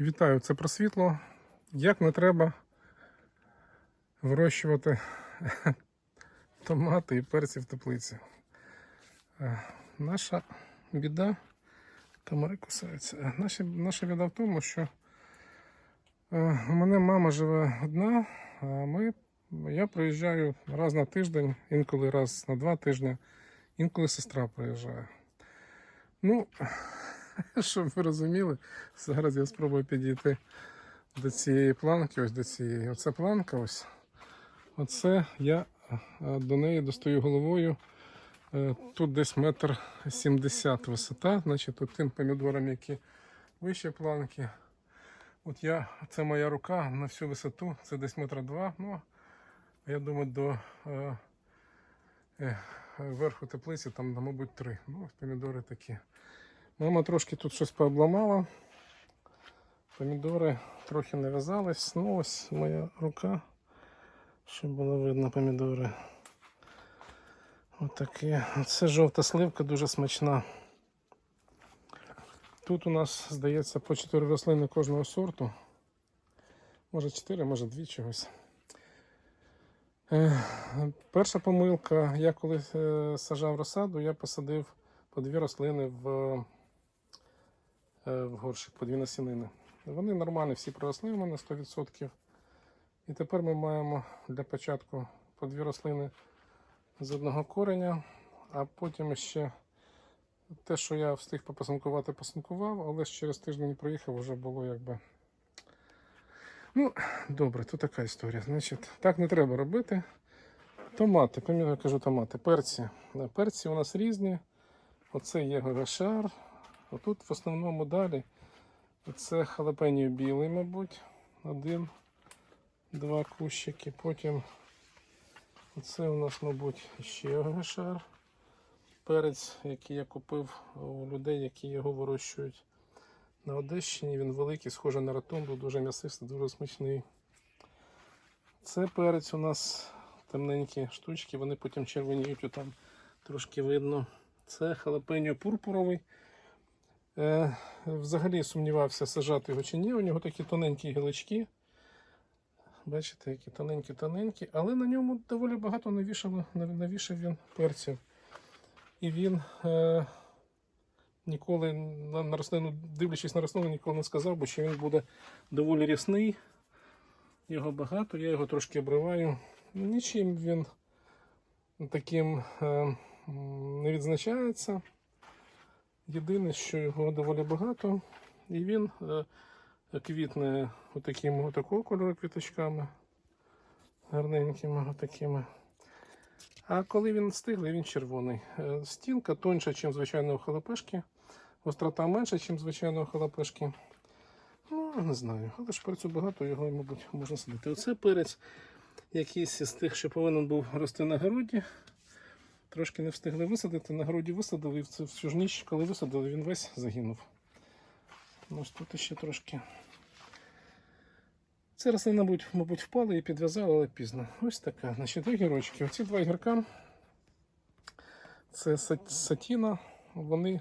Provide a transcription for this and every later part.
Вітаю, це про світло. Як не треба вирощувати томати і перці в теплиці. Е, Наша біда, комари кусаються. Е, Наша, наша біда в тому, що е, у мене мама живе одна, а ми, я приїжджаю раз на тиждень, інколи раз на два тижні, інколи сестра приїжджає. Ну, щоб ви розуміли, зараз я спробую підійти до цієї планки, ось до цієї. Оце планка ось. Оце я е, до неї достаю головою. Е, Тут десь метр сімдесят висота, значить тут тим помідорам, які вище планки. От я, це моя рука на всю висоту, це десь метра два. Ну, я думаю, до е, е, верху теплиці там, ну, мабуть, три. Ну, помідори такі. Мама трошки тут щось пообламала. Помідори трохи нав'язались. Ну ось моя рука, щоб було видно помідори. Отакі. Це жовта сливка дуже смачна. Тут у нас, здається, по 4 рослини кожного сорту. Може 4, може 2 чогось. Перша помилка, я коли е, сажав розсаду, я посадив по дві рослини в в горщик по дві насінини. Вони нормальні, всі проросли в мене 100%. І тепер ми маємо для початку по дві рослини з одного кореня, а потім ще те, що я встиг попасанкувати, посанкував, але ж через тиждень приїхав, вже було якби. Ну, добре, то така історія. Значить, так не треба робити. Томати, я кажу томати, перці. Е, Перці у нас різні. Оце є гогашар, Отут в основному далі це халапеньо білий, мабуть. Один, два кущики. Потім оце у нас, мабуть, ще гашар. Перець, який я купив у людей, які його вирощують на Одещині. Він великий, схожий на ротунду, дуже м'ясистий, дуже смачний. Це перець у нас темненькі штучки, вони потім червоніють, там трошки видно. Це халапеньо пурпуровий. Е, взагалі сумнівався, сажати його чи ні. У нього такі тоненькі гілочки. Бачите, які тоненькі-тоненькі, але на ньому доволі багато навішав, навішав він перців. І він е, ніколи на, на рослину, дивлячись на рослину, ніколи не сказав, бо що він буде доволі рясний. Його багато, я його трошки обриваю. Ну, Нічим він таким е, не відзначається. Єдине, що його доволі багато, і він е, квітне отаким, отакого кольору квіточками, гарненькими отакими. А коли він стиглий, він червоний. Е, Стінка тоньша, ніж звичайного халапешки, гострота менша, ніж звичайного халапешки. Ну, не знаю, але ж перцю багато, його, мабуть, можна садити. Оце перець якийсь із тих, що повинен був рости на городі. Трошки не встигли висадити, на городі висадили, і всю ж ніч, коли висадили, він весь загинув. Ну, Ось тут ще трошки. Це рослина, мабуть, мабуть, впали і підв'язали, але пізно. Ось така. Значить, два гірочки. Оці два гірка. Це сатіна. Вони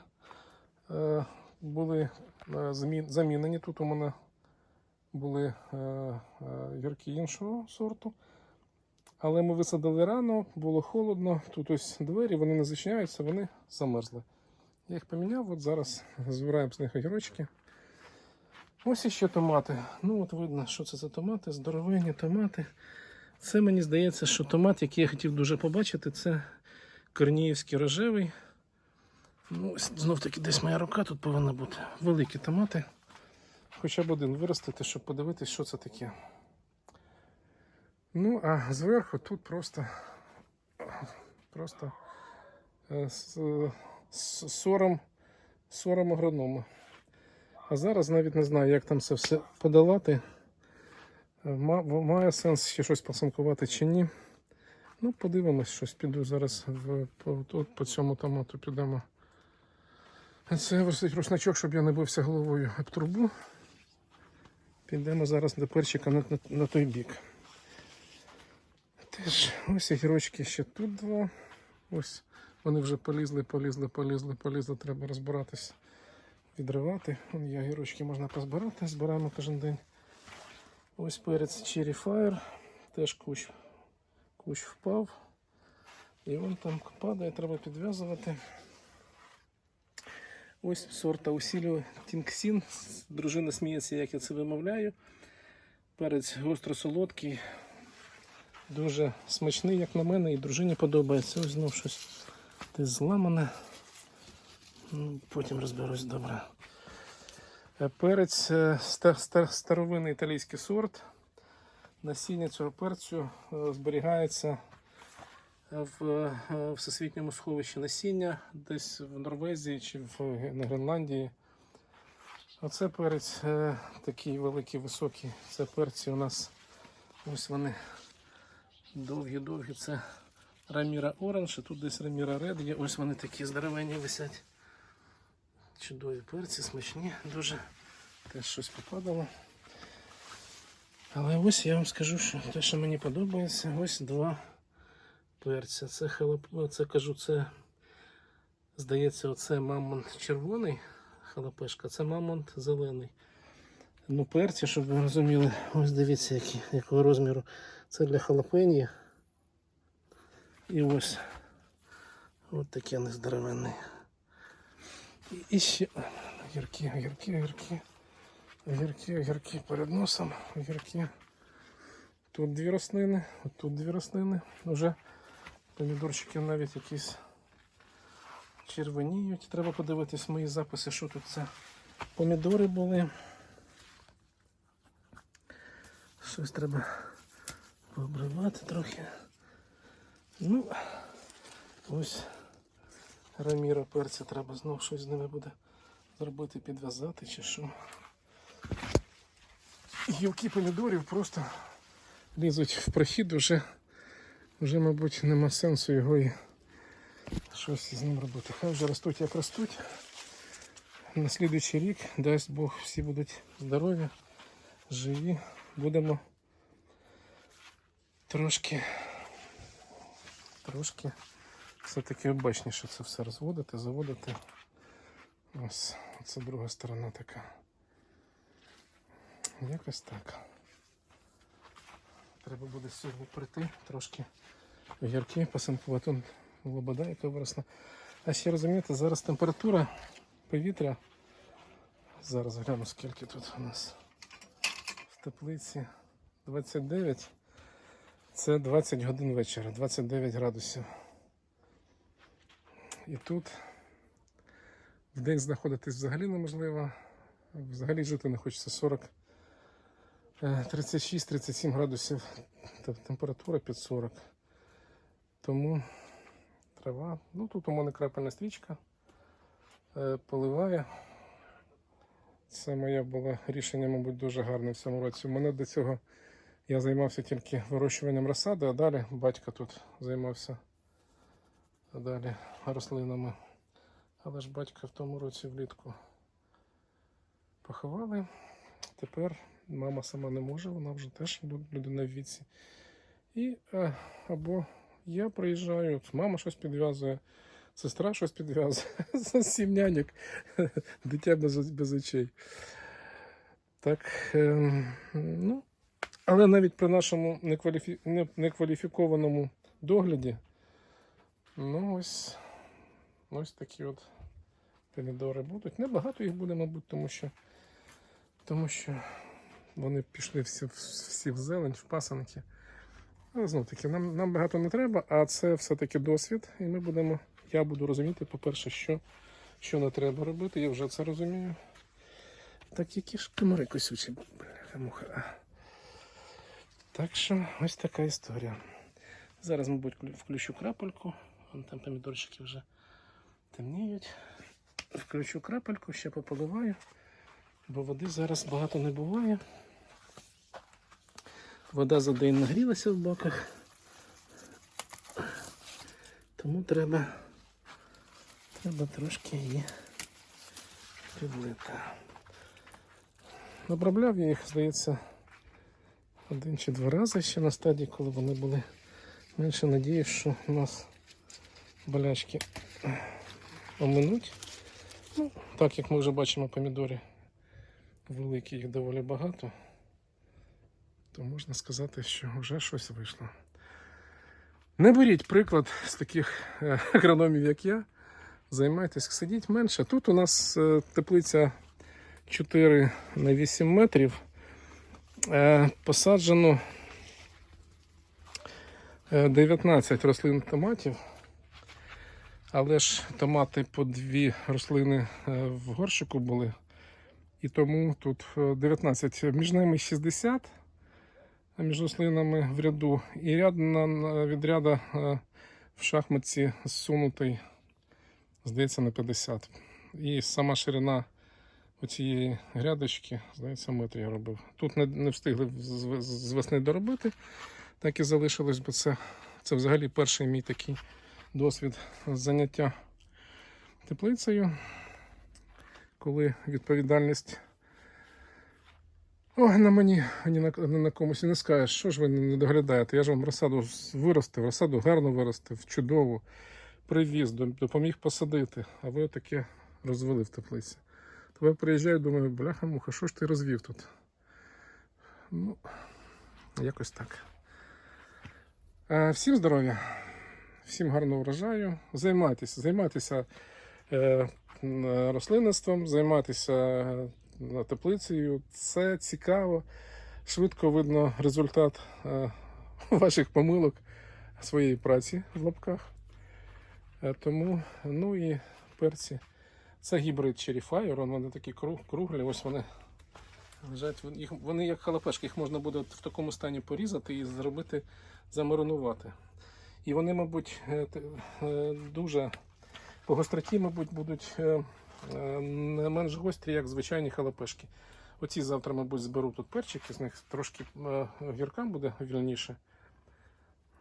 е, були е, замінені. Тут у мене були е, е, гірки іншого сорту. Але ми висадили рано, було холодно. Тут ось двері, вони не зачиняються, вони замерзли. Я їх поміняв, от зараз збираємо з них огірочки. Ось іще томати. Ну от видно, що це за томати, здоровенні томати. Це мені здається, що томат, який я хотів дуже побачити, це корніївський рожевий. Ну, знов таки десь моя рука тут повинна бути. Великі томати. Хоча б один виростити, щоб подивитись, що це таке. Ну, а зверху тут просто, просто е, с- с- сором, сором агронома. А зараз навіть не знаю, як там це все подолати. Е, Має сенс ще щось посанкувати чи ні. Ну, подивимось, щось піду зараз в, по, по цьому томату підемо. Це висить рушничок, щоб я не бився головою об трубу. Підемо зараз до перчика на, на, на той бік. Теж ось огірочки ще тут два. Ось вони вже полізли, полізли, полізли, полізли, треба розбиратись. відривати. Вон є огірочки можна позбирати, збираємо кожен день. Ось перець Cherry Fire, теж кущ, кущ впав. І він там падає, треба підв'язувати. Ось сорта усілю Тінксін. Дружина сміється, як я це вимовляю. Перець гостро-солодкий, дуже смачний, як на мене, і дружині подобається. Ось знов щось десь зламане. Ну, потім розберусь добре. Е, Перець е, ста- ста- старовинний італійський сорт. Насіння цього перцю е, зберігається в всесвітньому сховищі насіння, десь в Норвезії чи в Гренландії. Оце перець такий великий, високий. Це перці у нас ось вони довгі-довгі. Це Раміра Оранж, а тут десь Раміра Ред є. Ось вони такі здоровенні висять. Чудові перці, смачні, дуже теж щось попадало. Але ось я вам скажу, що те, що мені подобається, ось два перця. Це халап... це кажу, це здається, оце мамонт червоний халапешка, це мамонт зелений. Ну, перці, щоб ви розуміли, ось дивіться, які, якого розміру. Це для халапені. І ось от таке нездоровенне. І, і ще огірки, огірки, огірки. Огірки, огірки перед носом, огірки. Тут дві рослини, тут дві рослини. Уже помідорчики навіть якісь червоніють. Треба подивитись мої записи, що тут це. Помідори були. Щось треба пообривати трохи. Ну, ось раміра перця треба знов щось з ними буде зробити, підв'язати чи що. Гілки помідорів просто лізуть в прохід, вже, вже, мабуть, нема сенсу його і щось з ним робити. Хай вже ростуть, як ростуть. На слідуючий рік, дасть Бог, всі будуть здорові, живі. Будемо трошки, трошки все-таки обачніше це все розводити, заводити. Ось це друга сторона така. Якось так. Треба буде сьогодні прийти трошки огірки посинкувати. Он лобода, яка виросла. А ще розумієте, зараз температура повітря. Зараз гляну, скільки тут у нас теплиці. 29. Це 20 годин вечора, 29 градусів. І тут в день знаходитись взагалі неможливо. Взагалі жити не хочеться 40. е, 36-37 градусів температура під 40. Тому трава. Ну тут у мене крапельна стрічка е, поливає. Це моє було рішення, мабуть, дуже гарне в цьому році. У мене до цього я займався тільки вирощуванням розсади, а далі батько тут займався а далі рослинами. Але ж батька в тому році влітку поховали. Тепер мама сама не може, вона вже теж людина в віці. І е, або я приїжджаю, мама щось підв'язує, сестра щось підв'язує, сім няньок, дитя без, без очей. Так, е, ну, але навіть при нашому некваліфі... не- некваліфікованому догляді, ну ось, ось такі от помідори будуть. Небагато їх буде, мабуть, тому що, тому що вони пішли всі, всі в зелень, в пасанки. Але знов таки, нам, нам багато не треба, а це все-таки досвід, і ми будемо, я буду розуміти, по-перше, що, що не треба робити, я вже це розумію. Так які ж комари косючі, бляха муха. Так що ось така історія. Зараз, мабуть, включу крапельку. Вон там помідорчики вже темніють. Включу крапельку, ще пополиваю, бо води зараз багато не буває. Вода за день нагрілася в баках. Тому треба, треба трошки її підлити. Обробляв я їх, здається, один чи два рази ще на стадії, коли вони були менше надіюсь, що у нас болячки оминуть. Ну, так як ми вже бачимо, помідори великі, їх доволі багато, то можна сказати, що вже щось вийшло. Не беріть приклад з таких е, агрономів, як я. Займайтесь, сидіть менше. Тут у нас е, теплиця 4 на 8 метрів. Е, Посаджено е, 19 рослин томатів. Але ж томати по дві рослини е, в горщику були. І тому тут е, 19. Між ними 60 між рослинами в ряду. І ряд на, від ряда е, в шахматці зсунутий, здається, на 50. І сама ширина оцієї грядочки, здається, метр я робив. Тут не, не встигли з, весни доробити, так і залишилось, бо це, це взагалі перший мій такий досвід заняття теплицею, коли відповідальність Ой, на мені, ні на, не на комусь і не скажеш, що ж ви не доглядаєте. Я ж вам розсаду виростив, розсаду гарно виростив, чудово, привіз, допоміг посадити, а ви таке розвели в теплиці. То я приїжджаю, думаю, бляха муха, що ж ти розвів тут? Ну, якось так. Е, всім здоров'я, всім гарного врожаю. Займайтеся, займайтеся е, рослинництвом, займайтеся е, теплицею. Це цікаво. Швидко видно результат ваших помилок своєї праці в лапках. Е, тому, ну і перці. Це гібрид Cherry вони такі круглі, ось вони лежать. Вони як халапешки, їх можна буде в такому стані порізати і зробити, замаринувати. І вони, мабуть, е, е, дуже по гостроті, мабуть, будуть не менш гострі, як звичайні халапешки. Оці завтра, мабуть, зберу тут перчики, з них трошки гіркам буде вільніше.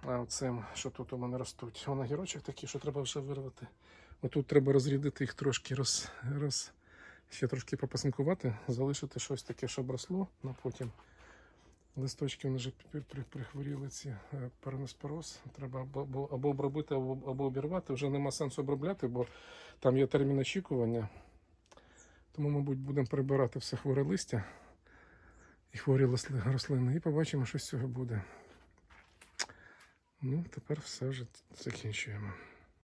А оцим, що тут у мене ростуть. Вон огірочок такий, що треба вже вирвати. Отут треба розрядити їх трошки, роз, роз, ще трошки попасинкувати, залишити щось таке, щоб росло на потім. Листочки вони вже при- при- прихворіли ці е, переноспороз. Треба або, або обробити, або, або обірвати. Вже нема сенсу обробляти, бо там є термін очікування. Тому, мабуть, будемо прибирати все хворе листя і хворі рослини. І побачимо, що з цього буде. Ну, тепер все вже закінчуємо.